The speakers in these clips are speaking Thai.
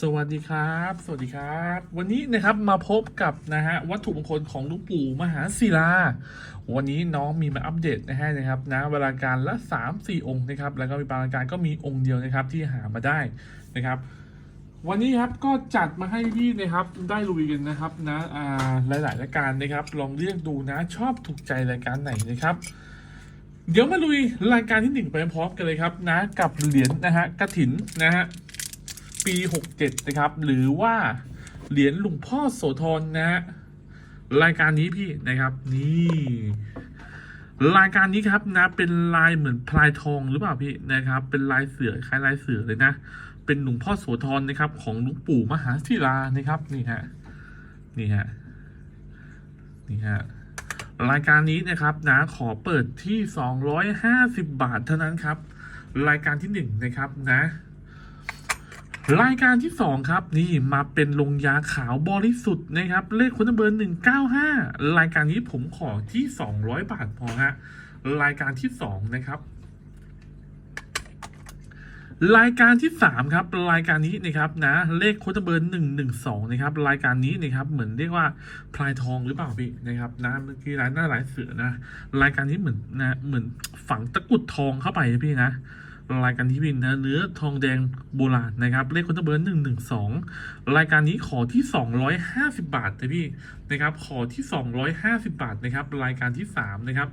สวัสดีครับ สวัสดีครับ วันนี้นะครับมาพบกับนะฮะวัตถุมงคลของลุงปู่มหาศิลา วันนี้น้องมีมาอัปเดตนะฮะนะครับนะเวลาการละ 3 4 องค์นะครับแล้วก็มีบางรายการก็มีองค์เดียวนะครับที่หามาได้นะครับ วันนี้ครับก็จัดมาให้พี่นะครับได้ลุยกันนะครับนะอ่าหลายๆรายการนะครับ ลองเลือกดูนะชอบถูกใจรายการไหนนะครับเดี๋ยวมาลุยรายการที่หนึ่งไปพร้อมกันเลยครับนะกับเหรียญนะฮะกระถินนะฮะ ปี 67 นะครับ หรือว่าเหรียญหลวงพ่อโสธรนะฮะรายการนี้พี่นะครับนี่รายการนี้ครับนะเป็นลายเหมือนพลายทองหรือเปล่าพี่นะครับ เป็นลายเสือคล้ายลายเสือเลยนะ เป็นหลวงพ่อโสธรนะครับ ของหลวงปู่มหาศิลานะครับนี่ฮะนี่ฮะนี่ฮะรายการนี้นะครับนะขอเปิดที่ 250 บาทเท่านั้นครับ รายการที่หนึ่งนะครับนะ รายการที่สองครับนี่มาเป็นลงยาขาวบริสุทธิ์นะครับ เลขคุณเบอร์หนึ่งเก้าห้ารายการนี้ผมขอที่สองร้อยบาทพอฮะรายการที่สองนะครับ รายการที่สามครับ รายการนี้นะครับนะ เลขคุณเบอร์หนึ่งหนึ่งสองนะครับ รายการนี้นะครับ เหมือนเรียกว่าพลายทองหรือเปล่าพี่นะครับนะเมื่อกี้ร้านหน้าหลายเสือนะ รายการนี้เหมือนนะเหมือนฝังตะกุดทองเข้าไปพี่นะ รายการที่เป็นนะเนื้อทองแดงโบราณนะครับ เลขคอนเทนเบอร์หนึ่งหนึ่งสองรายการนี้ขอที่สองร้อยห้าสิบาทนะพี่นะครับ ขอที่สองร้อยห้าสิบาทนะครับ รายการที่สามนะครับ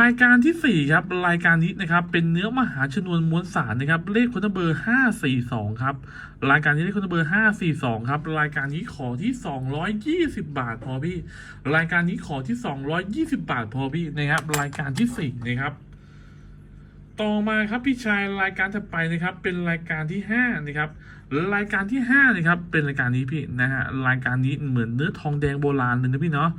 รายการที่สี่ครับ รายการนี้นะครับ เป็นเนื้อมหาชนวนมวลสารนะครับ เลขคอนเทนเบอร์ห้าสี่สองครับ รายการนี้เลขคอนเทนเบอร์ห้าสี่สองครับ รายการนี้ขอที่สองร้อยยี่สิบาทพอพี่ รายการนี้ขอที่สองร้อยยี่สิบาทพอพี่นะครับ รายการที่สี่นะครับ ต่อมาครับพี่ชายรายการถัดไปนะครับ เป็นรายการที่ห้านะครับรายการที่ห้านะครับเป็นรายการนี้พี่นะฮะรายการนี้เหมือนเนื้อทองแดงโบราณเลยนะพี่เนาะ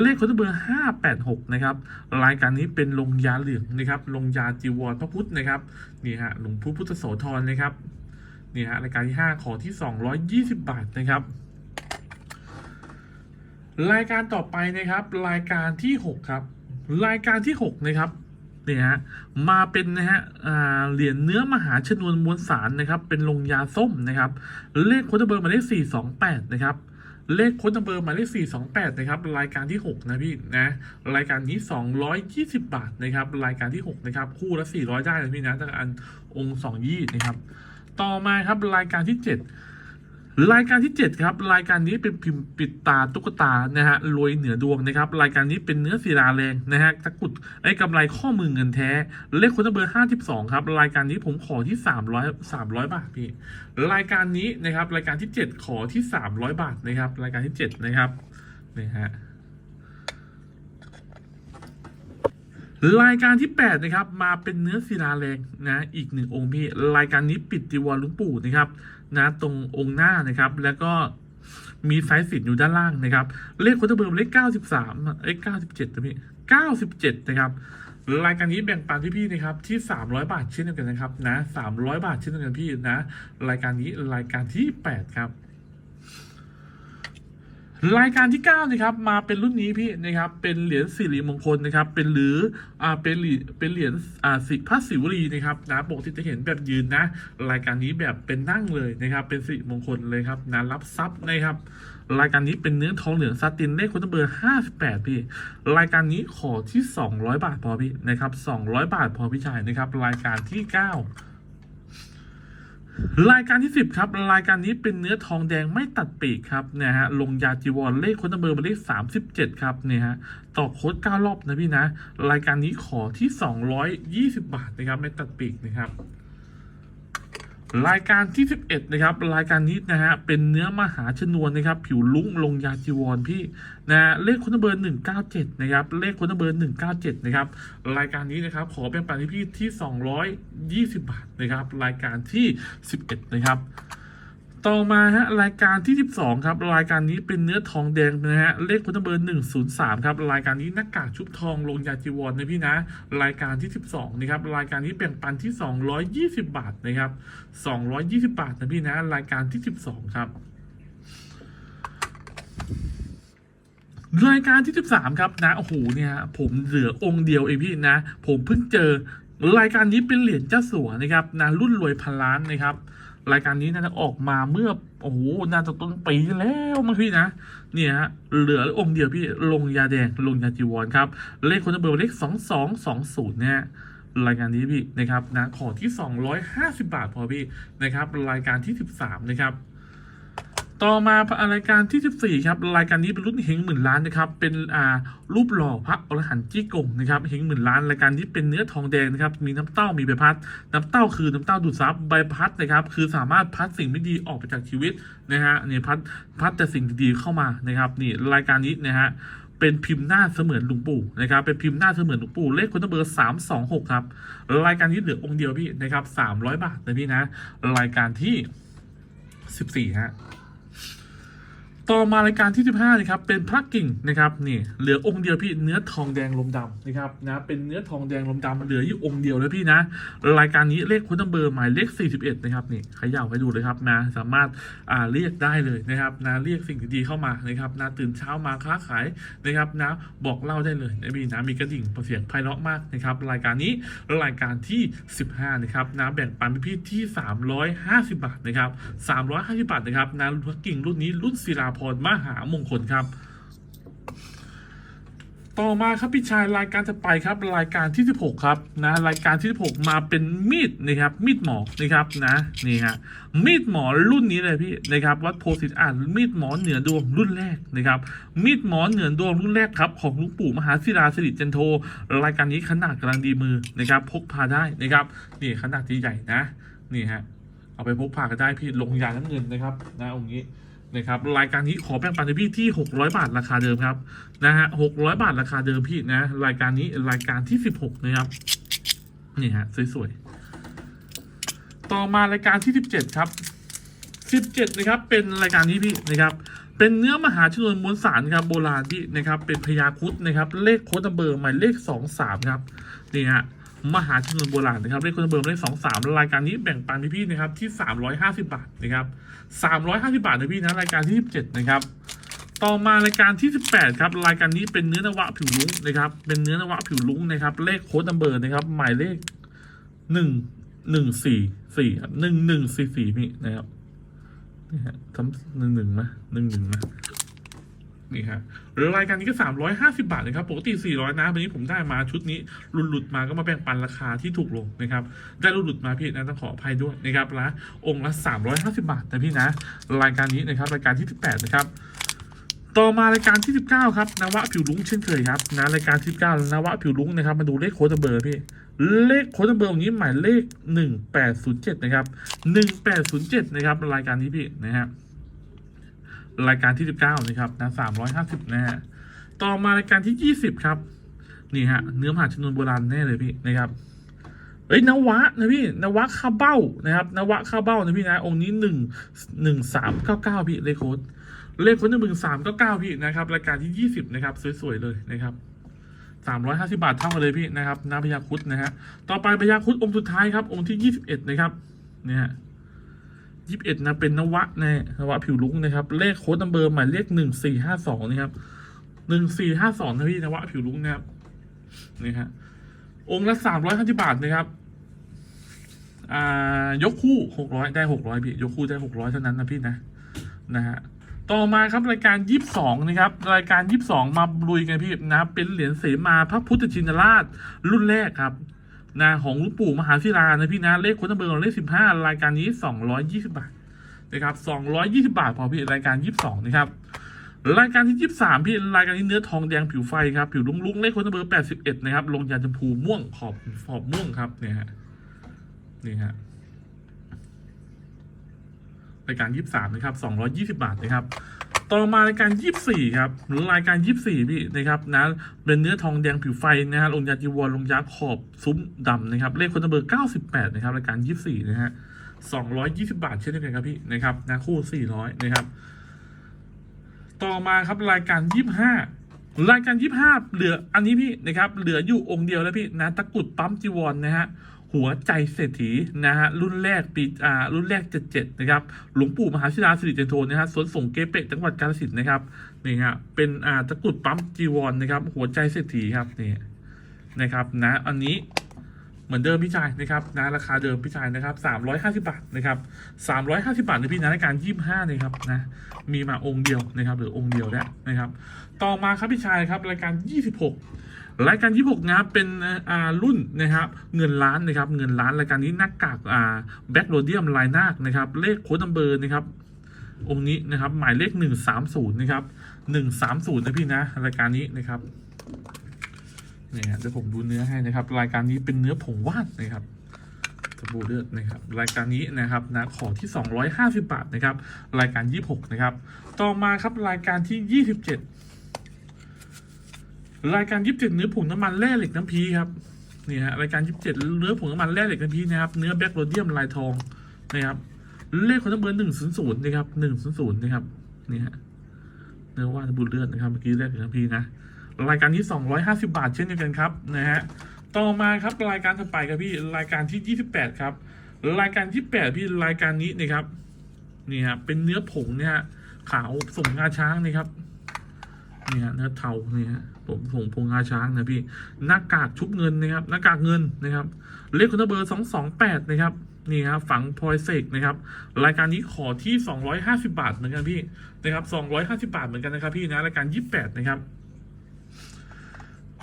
เลขคนเบอร์ห้าแปดหกนะครับรายการนี้เป็นลงยาเหลืองนะครับลงยาจีวรพระพุทธนะครับนี่ฮะหลวงพ่อพุทธโสธรนะครับนี่ฮะรายการที่ห้าขอที่สองร้อยยี่สิบบาทนะครับรายการต่อไปนะครับ รายการที่หกครับ รายการที่หกนะครับ เนี่ยฮะมาเป็นนะฮะเหรียญเนื้อมหาชนวนมวลสารนะครับ เป็นลงยาส้มนะครับ เลขโค้ดเบอร์มาเลขสี่สองแปดนะครับเลขโค้ดเบอร์หมายเลขสี่สองแปดนะครับ รายการที่หกนะพี่นะ รายการนี้สองร้อยยี่สิบบาทนะครับ รายการที่หกนะครับ คู่ละสี่ร้อยได้นะพี่นะตั้งอันองค์สองยี่นะครับ ต่อมาครับรายการที่เจ็ด รายการที่ 7 ครับ รายการนี้เป็นพิมพ์ปิดตาตุ๊กตานะฮะรวยเหนือดวงนะครับ รายการนี้เป็นเนื้อศิลาแรงนะฮะตะกุดไอ้กำไรข้อมือเงินแท้ เลขคนเบอร์52 ครับ รายการนี้ผมขอที่ 300 300 บาทพี่ รายการนี้นะครับ รายการที่ 7 ขอที่ 300 บาทนะครับ รายการที่ 7 นะครับนี่ฮะรายการที่ 8 นะครับ มาเป็นเนื้อศิลาแรงนะอีกหนึ่งองค์พี่ รายการนี้ปิดจีวรลุงปู่นะครับ นะตรงองค์หน้านะครับ แล้วก็มีไซส์สิทธิ์อยู่ด้านล่างนะครับ เลขคนเบอร์เลขเก้าสิบสามเอ้ย97นะพี่97นะครับรายการนี้แบ่งปันพี่ๆนะครับที่ 300 บาทเช่นเดียวกันนะครับนะ300 บาทเช่นเดียวกันพี่นะรายการนี้รายการที่ 8 ครับ รายการที่9นะครับมาเป็นรุ่นนี้พี่นะครับเป็นเหรียญสิริมงคลนะครับเป็นหรืออ่าเป็นเหรียญเป็นเหรียญอ่าสิพระศิวลีนะครับนะปกติจะเห็นแบบยืนนะ รายการนี้แบบเป็นนั่งเลยนะครับ เป็นสิริมงคลเลยครับนะรับทรัพย์นะครับ รายการนี้เป็นเนื้อทองเหลืองซาตินเลขคุณเบอร์58พี่รายการนี้ขอที่ 200 บาทพอพี่นะครับ200 บาทพอพี่ชายนะครับรายการที่ 9 รายการที่ 10 ครับ รายการนี้เป็นเนื้อทองแดงไม่ตัดปีกครับนะฮะลงยาจีวรเลขคนเบอร์มาเลข 37 ครับเนี่ยฮะต่อโค้ด9รอบนะพี่นะ รายการนี้ขอที่ 220 บาทนะครับไม่ตัดปีกนะครับ รายการที่ 11 นะครับ รายการนี้นะฮะเป็นเนื้อมหาชนวนนะครับ ผิวลุ้งลงยาจีวรพี่นะเลขคนเบอร์ 197 นะครับ เลขคนเบอร์ 197 นะครับ รายการนี้นะครับ ขอเป็นปันที่พี่ที่ 220 บาทนะครับ รายการที่ 11 นะครับ ต่อมาฮะรายการที่ 12 ครับ รายการนี้เป็นเนื้อทองแดงนะฮะเลขคุณเบอร์ 103 ครับ รายการนี้หน้ากากชุบทองลงยาจีวรนะพี่นะ รายการที่ 12 นะครับ รายการนี้แบ่งปันที่ 220 บาทนะครับ 220 บาทนะพี่นะ รายการที่ 12 ครับรายการที่ 13 ครับนะโอ้โหเนี่ยผมเหลือองค์เดียวเองพี่นะ ผมเพิ่งเจอรายการนี้เป็นเหรียญเจ้าสัวนะครับนะรุ่นรวยพันล้านนะครับ รายการนี้น่าจะออกมาเมื่อโอ้โหน่าจะต้นปีแล้วมั้งพี่นะเนี่ยฮะเหลือองค์เดียวพี่ลงยาแดงลงยาจีวรครับ เลขคนเบอร์เลขสองสองสองศูนย์เนี่ยรายการนี้พี่นะครับนะขอที่สองร้อยห้าสิบาทพอพี่นะครับ รายการที่สิบสามนะครับ ต่อมารายการที่ 14 ครับ รายการนี้เป็นรุ่นเฮงหมื่นล้านนะครับ เป็นอ่ารูปหล่อพระอรหันต์จี้กงนะครับเฮงหมื่นล้านรายการนี้เป็นเนื้อทองแดงนะครับ มีน้ำเต้ามีใบพัด น้ำเต้าคือน้ำเต้าดูดซับใบพัดนะครับ คือสามารถพัดสิ่งไม่ดีออกไปจากชีวิตนะฮะนี่พัดพัดแต่สิ่งดีๆเข้ามานะครับนี่รายการนี้นะฮะเป็นพิมพ์หน้าเสมือนหลุงปู่นะครับ เป็นพิมพ์หน้าเสมือนหลวงปู่เลขคนเบอร์สามสองหกครับ รายการนี้เหลือองค์เดียวพี่นะครับสามร้อยบาทนะพี่นะ รายการที่สิบสี่ฮะ ต่อมารายการที่ 15นะครับเป็นพระกิ่งนะครับนี่เหลือองค์เดียวพี่เนื้อทองแดงลมดำนะครับนะเป็นเนื้อทองแดงลมดำเหลืออยู่องค์เดียวแล้วพี่นะ รายการนี้เลขคุณเบอร์หมายเลข 41 นะครับนี่ขย่าให้ดูเลยครับนะสามารถอ่าเรียกได้เลยนะครับนะเรียกสิ่งดีๆเข้ามานะครับนะตื่นเช้ามาค้าขายนะครับนะบอกเล่าได้เลยนะพี่นะมีกระดิ่งเสียงไพเราะมากนะครับรายการนี้รายการที่ 15นะครับนะแบ่งปันพี่ที่ 350 บาทนะครับ350 บาทนะครับนะพระกิ่งรุ่นนี้รุ่นศิลาพรมหามงคลครับ ต่อมาครับพี่ชายรายการจะไปครับ รายการที่ 16 ครับนะรายการที่ 16 มาเป็นมีดนะครับมีดหมอนะครับนะนี่ฮะมีดหมอรุ่นนี้เลยพี่นะครับวัดโพสิตอ่านมีดหมอเหนือดวงรุ่นแรกนะครับมีดหมอเหนือดวงรุ่นแรกครับของลุงปู่มหาศิลาสิริจันโท รายการนี้ขนาดกำลังดีมือนะครับพกพาได้นะครับนี่ขนาดที่ใหญ่นะนี่ฮะเอาไปพกพากันได้พี่ลงยาน้ำเงินนะครับนะองค์นี้ นะครับรายการนี้ขอแบ่งปันให้พี่ที่ 600 บาทราคาเดิมครับนะฮะ600 บาทราคาเดิมพี่นะ รายการนี้รายการที่ 16 นะครับนี่ฮะสวยๆต่อมารายการที่ 17 ครับ 17 นะครับ เป็นรายการนี้พี่นะครับ เป็นเนื้อมหาชนวนมวลสารครับโบราณพี่นะครับ เป็นพญาคุดนะครับ เลขโค้ดนัมเบอร์หมายเลข 23 ครับนี่ฮะ มหาชนวนโบราณนะครับเลขคนเบอร์หมายเลข23รายการนี้แบ่งปันพี่ๆนะครับที่350บาทนะครับ350บาทนะพี่นะรายการที่17นะครับต่อมารายการที่ 18 ครับ รายการนี้เป็นเนื้อนวะผิวลุ้งนะครับ เป็นเนื้อนวะผิวลุ้งนะครับ เลขโค้ดนัมเบอร์นะครับ หมายเลข 1 1 4 4ครับ1 1 4 4พี่นะครับนี่ฮะทำหนึ่งหนึ่งไหมหนึ่งหนึ่งนะ นี่ฮะรายการนี้ก็ 350 บาทนะครับปกติ 400 นะวันนี้ผมได้มาชุดนี้หลุดหลุดๆมาก็มาแบ่งปันราคาที่ถูกลงนะครับได้หลุดหลุดๆมาพี่นะต้องขออภัยด้วยนะครับละองค์ละ 350 บาทนะพี่นะ รายการนี้นะครับรายการที่ 18 นะครับต่อมารายการที่ 19 ครับนวะผิวลุ้งเช่นเคยครับนะรายการที่19นวะผิวลุ้งนะครับมาดูเลขโค้ดเบอร์พี่ เลขโค้ดเบอร์นี้หมายเลข 1807 นะครับ 1807 นะครับรายการนี้พี่นะฮะ รายการที่ 19 นะครับนะ350 นะฮะ ต่อมารายการที่ 20 ครับ นี่ฮะ เนื้อมหาชนวนโบราณแน่เลยพี่นะครับเอ้ยนวะนะพี่นวะข้าวเบ้านะครับนวะข้าวเบ้านะพี่นะองค์นี้หนึ่งหนึ่งสามเก้าเก้าพี่เลขโค้ดเลขโค้ดหนึ่งหนึ่งสามเก้าเก้าพี่นะครับรายการที่ยี่สิบนะครับสวยๆเลยนะครับสามร้อยห้าสิบาทเท่ากันเลยพี่นะครับนาพยาคุดนะฮะต่อไปพยาคุดองค์สุดท้ายครับองค์ที่ยี่สิบเอ็ดนะครับเนี่ยฮะ ยี่สิบเอ็ดนะเป็นนวะแน่นวะผิวลุ้งนะครับ เลขโค้ดนัมเบอร์หมายเลขหนึ่งสี่ห้าสองนะครับหนึ่งสี่ห้าสองนะพี่นวะผิวลุ้งนะครับนี่ฮะองค์ละสามร้อยห้าสิบบาทนะครับอ่ายกคู่หกร้อยได้หกร้อยพี่ ยกคู่ได้หกร้อยเท่านั้นนะพี่นะนะฮะต่อมาครับรายการยี่สิบสองนะครับ รายการยี่สิบสองมาลุยกันพี่นะ เป็นเหรียญเสมาพระพุทธชินราชรุ่นแรกครับ นะของลวงปู่มหาศิลานะพี่นะเลขคนตำเบอร์เลขสิบห้ารายการนี้สองร้อยยี่สิบาทนะครับสองร้อยยี่สิบาทพอพี่รายการยี่สิบสองนะครับรายการที่ยี่สิบสามพี่รายการนี้เนื้อทองแดงผิวไฟครับผิวลุ้งๆเลขคนตำเบอร์แปดสิบเอ็ดนะครับลงยาชมพูม่วงขอบขอบม่วงครับเนี่ยฮะนี่ฮะรายการ23นะครับ220บาทนะครับ ต่อมารายการ 24 ครับหรือรายการ 24 พี่นะครับนะเป็นเนื้อทองแดงผิวไฟนะฮะลงยาจีวรลงยาขอบซุ้มดำนะครับเลขคนเบอร์ 98 นะครับรายการ 24 นะฮะ 220 บาทเช่นเดียวกันครับพี่นะครับนะคู่ 400 นะครับ ต่อมาครับรายการ 25รายการ25เหลืออันนี้พี่นะครับเหลืออยู่องค์เดียวแล้วพี่นะตะกุดปั๊มจีวรนะฮะ หัวใจเศรษฐีนะฮะรุ่นแรกปีอ่ารุ่นแรกเจ็ดเจ็ดนะครับ หลวงปู่มหาศิลาสิริเจนโทนะฮะสวนส่งเกเปะจังหวัดกาฬสินธุ์นะครับนี่ฮะเป็นอ่าตะกรุดปั๊มจีวรนะครับ หัวใจเศรษฐีครับนี่นะครับนะอันนี้เหมือนเดิมพี่ชายนะครับนะราคาเดิมพี่ชายนะครับสามร้อยห้าสิบาทนะครับสามร้อยห้าสิบาทในพี่นะรายการยี่สิบห้านะครับนะมีมาองค์เดียวนะครับหรือองค์เดียวแล้วนะครับ ต่อมาครับพี่ชายครับรายการยี่สิบหก รายการยี่สิบหกนะครับเป็นอ่ารุ่นนะครับเงินล้านนะครับเงินล้านรายการนี้หน้ากากอ่าแบ็กโรเดียมลายนาคนะครับเลขโค้ดนัมเบอร์นะครับองค์นี้นะครับหมายเลขหนึ่งสามศูนย์นะครับหนึ่งสามศูนย์นะพี่นะรายการนี้นะครับเนี่ฮะเดี๋ยวผมดูเนื้อให้นะครับ รายการนี้เป็นเนื้อผงว่านนะครับสบู่เลือดนะครับรายการนี้นะครับนะขอที่ 250 บาทนะครับรายการ 26นะครับต่อมาครับรายการที่ 27 รายการ27เจ็ดเนื้อผงน้ำมันแร่เหล็กน้ำพีครับนี่ฮะรายการ27เจ็ดเนื้อผงน้ำมันแร่เหล็กน้ำพีนะครับเนื้อแบล็กโรเดียมลายทองนะครับเลขคนทั้งเบอร์หนึ่งศูนย์ศูนย์นะครับหนึ่งศูนย์ศูนย์นะครับนี่ฮะเนื้อว่านบุญเลือดนะครับเมื่อกี้แรกถึงพีนะรายการที่สองร้อยห้าสิบาทเช่นเดียวกันครับนะฮะต่อมาครับรายการถัดไปครับพี่รายการที่ยี่สิบแปดครับรายการที่แปดพี่รายการนี้นะครับนี่ฮะเป็นเนื้อผงเนี่ยขาวส่งงาช้างนี่ครับนี่ฮะเนื้อเทานี่ฮะ ผมส่งพงงาช้างนะพี่หน้ากากชุบเงินนะครับหน้ากากเงินนะครับเลขคนเบอร์สองสองแปดนะครับนี่ครับฝังพลอยเสกนะครับ รายการนี้ขอที่ 250 บาทเหมือนกันพี่นะครับ250 บาทเหมือนกันนะครับพี่นะรายการ 28 นะครับ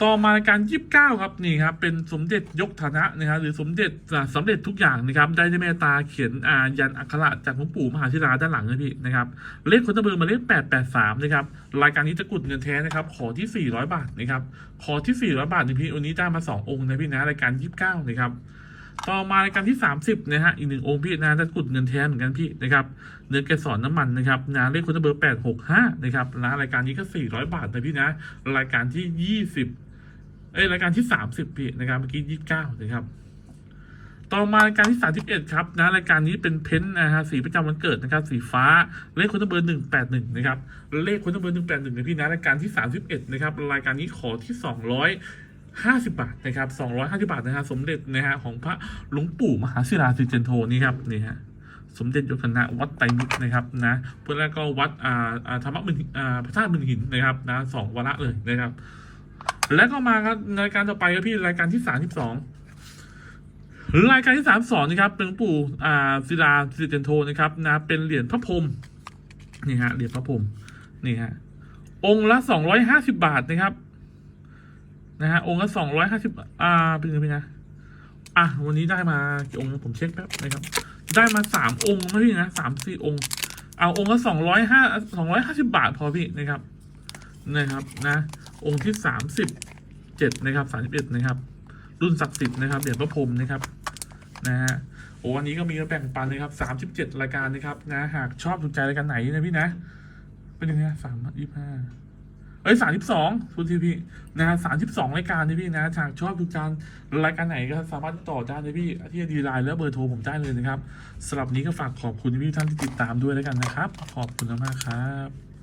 ต่อมารายการ29ครับนี่ครับเป็นสมเด็จยกฐานะนะครับหรือสมเด็จอ่าสำเร็จทุกอย่างนะครับได้เมตตาเขียนอ่ายันอักขระจากหลวงปู่มหาธิราด้านหลังนะพี่นะครับเลขคนตะเบอร์มาเลข883นะครับรายการนี้จะกุดเงินแท้นะครับขอที่400บาทนะครับขอที่400บาทนี่พี่วันนี้ได้มา2องค์นะพี่นะรายการ29นะครับต่อมารายการที่ 30นะฮะอีกหนึ่งองค์พี่นะจะกุดเงินแท้เหมือนกันพี่นะครับเนื้อแกสอนน้ำมันนะครับนะเลขคุณเบอร์865นะครับนะรายการนี้ก็400 บาทนะพี่นะรายการที่ 20 เอ้ยรายการที่30พี่นะครับเมื่อกี้29นะครับ ต่อมารายการที่31ครับนะรายการนี้เป็นเพ้นนะฮะสีประจำวันเกิดนะครับ สีฟ้าเลขคุณเบอร์181นะครับเลขคุณเบอร์181นะพี่นะรายการที่31นะครับรายการนี้ขอที่200ห้าสิบาทนะครับสองร้อยห้าสิบาทนะฮะสมเด็จนะฮะของพระหลวงปู่มหาศิลาสิเจนโทนี่ครับนี่ฮะสมเด็จยกคณะวัดไตรมิตรนะครับนะเพื่อนแล้วก็วัดอ่าธรรมะมึนอ่าพระธาตุมึนหินนะครับนะสองวาระเลยนะครับ แล้วก็มาครับรายการต่อไปครับพี่รายการที่สามสิบสองรายการที่สามสองนะครับเป็นหลวงปู่อ่าศิลาสิเจนโทนะครับนะเป็นเหรียญพระพรหมนี่ฮะเหรียญพระพรหมนี่ฮะองค์ละสองร้อยห้าสิบาทนะครับนะฮะองค์ละสองร้อยห้าสิบอ่าเป็นไงเป็นไงอะวันนี้ได้มากี่องค์นะผมเช็คแป๊บนะครับ ได้มาสามองค์นะพี่นะสามสี่องค์ เอาองค์ละสองร้อยห้าสองร้อยห้าสิบาทพอพี่นะครับนะครับนะ องค์ที่สามสิบเจ็ดนะครับสามสิบเอ็ดนะครับ รุ่นศักดิ์สิทธิ์นะครับเหรียญพระพรหมนะครับนะฮะโอ้วันนี้ก็มีมาแบ่งปันนะครับสามสิบเจ็ดรายการนะครับนะหากชอบถูกใจรายการไหนนะพี่นะเป็นยังไงสามยี่ห้าเอ้ยสามสิบสองคุณทีพี่นะสามสิบสองรายการนี่พี่นะหากชอบทุกการรายการไหนก็สามารถติดต่อได้เลยพี่ที่ดีไลน์และเบอร์โทรผมได้เลยนะครับสำหรับนี้ก็ฝากขอบคุณพี่ท่านที่ติดตามด้วยแล้วกันนะครับ ขอบคุณมากครับ